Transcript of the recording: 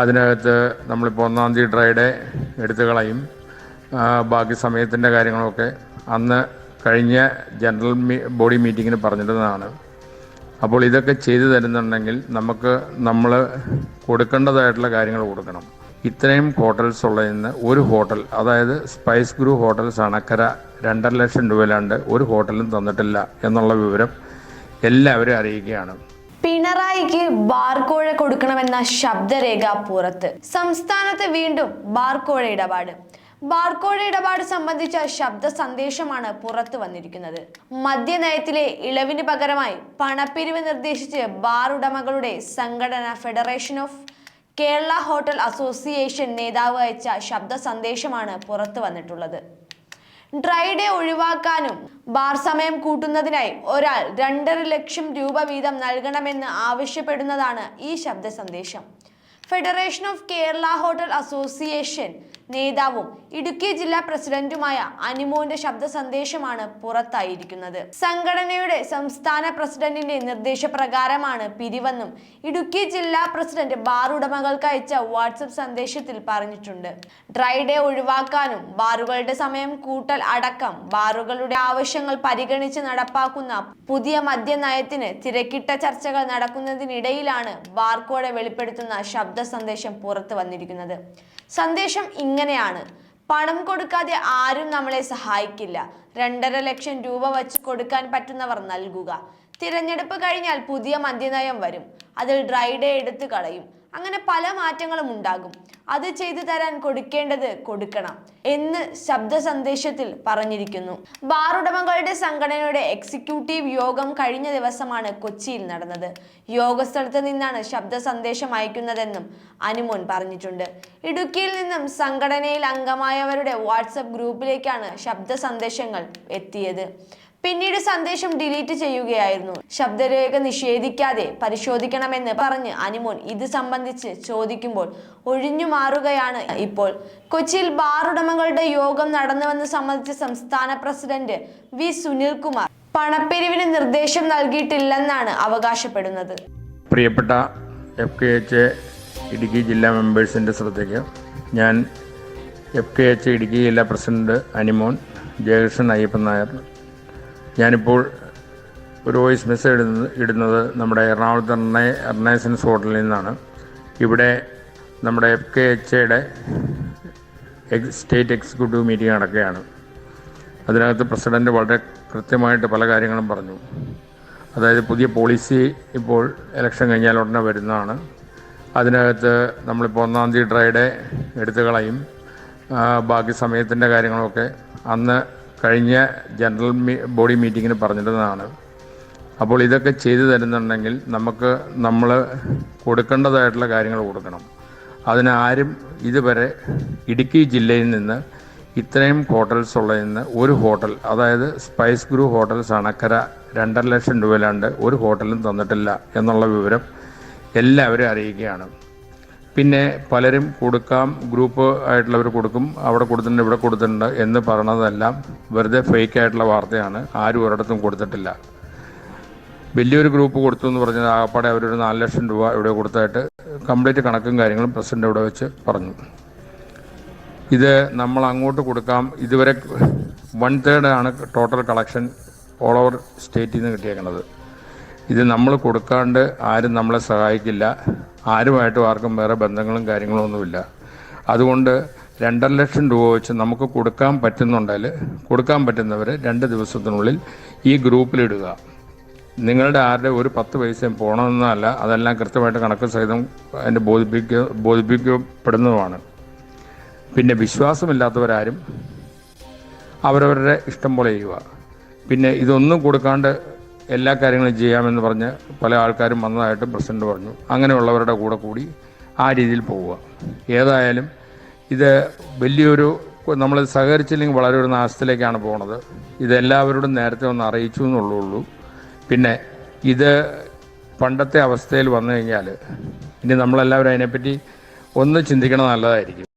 അതിനകത്ത് നമ്മളിപ്പോൾ ഒന്നാം തീയതി ഡ്രൈഡേ എടുത്തു കളയും. ബാക്കി സമയത്തിന്റെ കാര്യങ്ങളൊക്കെ അന്ന് കഴിഞ്ഞ ജനറൽ ബോഡി മീറ്റിങ്ങിന് പറഞ്ഞിരുന്നതാണ്. അപ്പോൾ ഇതൊക്കെ ചെയ്തു തരുന്നുണ്ടെങ്കിൽ നമുക്ക് നമ്മൾ കൊടുക്കേണ്ടതായിട്ടുള്ള കാര്യങ്ങൾ കൊടുക്കണം. ഇത്രയും ഹോട്ടൽസ് ഉള്ളതിന്ന് ഒരു ഹോട്ടൽ അതായത് സ്പൈസ് ഗ്രൂ ഹോട്ടൽസ് അണക്കര രണ്ടര ലക്ഷം രൂപയിലാണ്ട് ഒരു ഹോട്ടലും തന്നിട്ടില്ല എന്നുള്ള വിവരം എല്ലാവരും അറിയിക്കുകയാണ്. പിണറായിക്ക് ബാർക്കോഴ കൊടുക്കണമെന്ന ശബ്ദരേഖ പുറത്ത്. സംസ്ഥാനത്ത് വീണ്ടും ബാർക്കോഴ ഇടപാട്. ബാർക്കോഴ ഇടപാട് സംബന്ധിച്ച ശബ്ദ സന്ദേശമാണ് പുറത്തു വന്നിരിക്കുന്നത്. മദ്യനയത്തിലെ ഇളവിന് പകരമായി പണപ്പിരിവ് നിർദ്ദേശിച്ച് ബാർ ഉടമകളുടെ സംഘടന federation of Kerala hotel association നേതാവ് അയച്ച ശബ്ദ സന്ദേശമാണ് പുറത്തു വന്നിട്ടുള്ളത്. ഡ്രൈ ഡേ ഒഴിവാക്കാനും ബാർ സമയം കൂട്ടുന്നതിനായി ഒരാൾ രണ്ടര ലക്ഷം രൂപ വീതം നൽകണമെന്ന് ആവശ്യപ്പെടുന്നതാണ് ഈ ശബ്ദ സന്ദേശം. Federation of Kerala hotel association നേതാവും ഇടുക്കി ജില്ലാ പ്രസിഡന്റുമായ അനിമോന്റെ ശബ്ദ സന്ദേശമാണ് പുറത്തായിരിക്കുന്നത്. സംഘടനയുടെ സംസ്ഥാന പ്രസിഡന്റിന്റെ നിർദ്ദേശപ്രകാരമാണ് പിരിവെന്നും ഇടുക്കി ജില്ലാ പ്രസിഡന്റ് ബാർ ഉടമകൾക്ക് അയച്ച വാട്സപ്പ് സന്ദേശത്തിൽ പറഞ്ഞിട്ടുണ്ട്. ഡ്രൈഡേ ഒഴിവാക്കാനും ബാറുകളുടെ സമയം കൂട്ടൽ അടക്കം ബാറുകളുടെ ആവശ്യങ്ങൾ പരിഗണിച്ച് നടപ്പാക്കുന്ന പുതിയ മദ്യനയത്തിന് തിരക്കിട്ട ചർച്ചകൾ നടക്കുന്നതിനിടയിലാണ് ബാർക്കോടെ വെളിപ്പെടുത്തുന്ന ശബ്ദ സന്ദേശം പുറത്തു വന്നിരിക്കുന്നത്. സന്ദേശം ഇങ്ങനെയാണ്. പണം കൊടുക്കാതെ ആരും നമ്മളെ സഹായിക്കില്ല. രണ്ടര ലക്ഷം രൂപ വച്ച് കൊടുക്കാൻ പറ്റുന്നവർ നൽകുക. തിരഞ്ഞെടുപ്പ് കഴിഞ്ഞാൽ പുതിയ മദ്യനയം വരും. അതിൽ ഡ്രൈ ഡേ എടുത്തു കളയും. അങ്ങനെ പല മാറ്റങ്ങളും ഉണ്ടാകും. അത് ചെയ്തു തരാൻ കൊടുക്കേണ്ടത് കൊടുക്കണം എന്ന് ശബ്ദ സന്ദേശത്തിൽ പറഞ്ഞിരിക്കുന്നു. ബാർ ഉടമകളുടെ സംഘടനയുടെ എക്സിക്യൂട്ടീവ് യോഗം കഴിഞ്ഞ ദിവസമാണ് കൊച്ചിയിൽ നടന്നത്. യോഗസ്ഥലത്ത് നിന്നാണ് ശബ്ദ സന്ദേശം അയക്കുന്നതെന്നും അനുമോൻ പറഞ്ഞിട്ടുണ്ട്. ഇടുക്കിയിൽ നിന്നും സംഘടനയിൽ അംഗമായവരുടെ വാട്സപ്പ് ഗ്രൂപ്പിലേക്കാണ് ശബ്ദ സന്ദേശങ്ങൾ എത്തിയത്. പിന്നീട് സന്ദേശം ഡിലീറ്റ് ചെയ്യുകയായിരുന്നു. ശബ്ദരേഖ നിഷേധിക്കാതെ പരിശോധിക്കണമെന്ന് പറഞ്ഞ് അനിമോൻ ഇത് സംബന്ധിച്ച് ചോദിക്കുമ്പോൾ ഒഴിഞ്ഞു മാറുകയാണ് ഇപ്പോൾ. കൊച്ചിയിൽ ബാർ ഉടമകളുടെ യോഗം നടന്നുവെന്ന് സംബന്ധിച്ച് സംസ്ഥാന പ്രസിഡന്റ് വി സുനിൽകുമാർ പണപ്പിരിവിന് നിർദ്ദേശം നൽകിയിട്ടില്ലെന്നാണ് അവകാശപ്പെടുന്നത്. പ്രിയപ്പെട്ട എഫ് കെ എച്ച് ഇടുക്കി ജില്ലാ മെമ്പേഴ്സിന്റെ ശ്രദ്ധയ്ക്ക് ഞാൻ എഫ് കെ എച്ച് ഇടുക്കി ജില്ലാ പ്രസിഡന്റ് അനിമോൻ ജയകൃഷ്ണൻ അയ്യപ്പൻ നായർ ഞാനിപ്പോൾ ഒരു വോയിസ് മെസ്സേജ് ഇടുന്നത് നമ്മുടെ എറണാകുളത്ത് എർണ എർണേസൻസ് ഹോട്ടലിൽ നിന്നാണ്. ഇവിടെ നമ്മുടെ എഫ് കെ എച്ച് എയുടെ സ്റ്റേറ്റ് എക്സിക്യൂട്ടീവ് മീറ്റിംഗ് നടക്കുകയാണ്. അതിനകത്ത് പ്രസിഡന്റ് വളരെ കൃത്യമായിട്ട് പല കാര്യങ്ങളും പറഞ്ഞു. അതായത് പുതിയ പോളിസി ഇപ്പോൾ ഇലക്ഷൻ കഴിഞ്ഞാൽ ഉടനെ വരുന്നതാണ്. അതിനകത്ത് നമ്മളിപ്പോൾ ഒന്നാം തീയതി ഡ്രൈഡേ എടുത്തു കളയും. ബാക്കി സമയത്തിന്റെ കാര്യങ്ങളൊക്കെ അന്ന് കഴിഞ്ഞ ജനറൽ ബോഡി മീറ്റിങ്ങിന് പറഞ്ഞിരുന്നതാണ്. അപ്പോൾ ഇതൊക്കെ ചെയ്തു തരുന്നുണ്ടെങ്കിൽ നമുക്ക് നമ്മൾ കൊടുക്കേണ്ടതായിട്ടുള്ള കാര്യങ്ങൾ കൊടുക്കണം. അതിനാരും ഇതുവരെ ഇടുക്കി ജില്ലയിൽ നിന്ന് ഇത്രയും ഹോട്ടൽസ് ഉള്ളതിന് ഒരു ഹോട്ടൽ അതായത് സ്പൈസ് ഗ്രൂ ഹോട്ടൽസ് അണക്കര രണ്ടര ലക്ഷം രൂപയിലാണ്ട് ഒരു ഹോട്ടലും തന്നിട്ടില്ല എന്നുള്ള വിവരം എല്ലാവരും അറിയിക്കുകയാണ് പിന്നെ പലരും കൊടുക്കാം ഗ്രൂപ്പ് ആയിട്ടുള്ളവർ കൊടുക്കും അവിടെ കൊടുത്തിട്ടുണ്ട് ഇവിടെ കൊടുത്തിട്ടുണ്ട് എന്ന് പറയണതെല്ലാം വെറുതെ ഫേക്ക് ആയിട്ടുള്ള വാർത്തയാണ് ആരും ഒരിടത്തും കൊടുത്തിട്ടില്ല. വലിയൊരു ഗ്രൂപ്പ് കൊടുത്തു എന്ന് പറഞ്ഞത് ആകപ്പാടെ അവരൊരു നാല് ലക്ഷം രൂപ ഇവിടെ കൊടുത്തായിട്ട് കംപ്ലീറ്റ് കണക്കും കാര്യങ്ങളും പ്രസിഡന്റ് ഇവിടെ വെച്ച് പറഞ്ഞു. ഇത് നമ്മൾ അങ്ങോട്ട് കൊടുക്കാം. ഇതുവരെ വൺ തേർഡ് ആണ് ടോട്ടൽ കളക്ഷൻ ഓൾ ഓവർ സ്റ്റേറ്റിൽ നിന്ന് കിട്ടിയേക്കുന്നത് ഇത് നമ്മൾ കൊടുക്കാണ്ട് ആരും നമ്മളെ സഹായിക്കില്ല. ആരുമായിട്ടും ആർക്കും വേറെ ബന്ധങ്ങളും കാര്യങ്ങളും ഒന്നുമില്ല. അതുകൊണ്ട് രണ്ടര ലക്ഷം രൂപ വെച്ച് നമുക്ക് കൊടുക്കാൻ പറ്റുന്നുണ്ടെങ്കിൽ കൊടുക്കാൻ പറ്റുന്നവർ രണ്ട് ദിവസത്തിനുള്ളിൽ ഈ ഗ്രൂപ്പിലിടുക നിങ്ങളുടെ ആരുടെ ഒരു പത്ത് പൈസയും പോകണമെന്നല്ല അതെല്ലാം കൃത്യമായിട്ട് കണക്ക് സഹിതം അതിന്റെ ബോധിപ്പിക്ക ബോധിപ്പിക്കപ്പെടുന്നതുമാണ്. പിന്നെ വിശ്വാസമില്ലാത്തവരാരും അവരവരുടെ ഇഷ്ടം പോലെ ചെയ്യുക. പിന്നെ ഇതൊന്നും കൊടുക്കാണ്ട് എല്ലാ കാര്യങ്ങളും ചെയ്യാമെന്ന് പറഞ്ഞ് പല ആൾക്കാരും വന്നതായിട്ട് പ്രസിഡന്റ് പറഞ്ഞു. അങ്ങനെയുള്ളവരുടെ കൂടെ കൂടി ആ രീതിയിൽ പോവുക. ഏതായാലും ഇത് വലിയൊരു നമ്മൾ സഹകരിച്ചില്ലെങ്കിൽ വളരെ ഒരു നാശത്തിലേക്കാണ് പോണത്. ഇതെല്ലാവരോടും നേരത്തെ ഒന്ന് അറിയിച്ചു എന്നുള്ളൂ പിന്നെ ഇത് പണ്ടത്തെ അവസ്ഥയിൽ വന്നു കഴിഞ്ഞാൽ ഇനി നമ്മളെല്ലാവരും അതിനെപ്പറ്റി ഒന്ന് ചിന്തിക്കണം നല്ലതായിരിക്കും.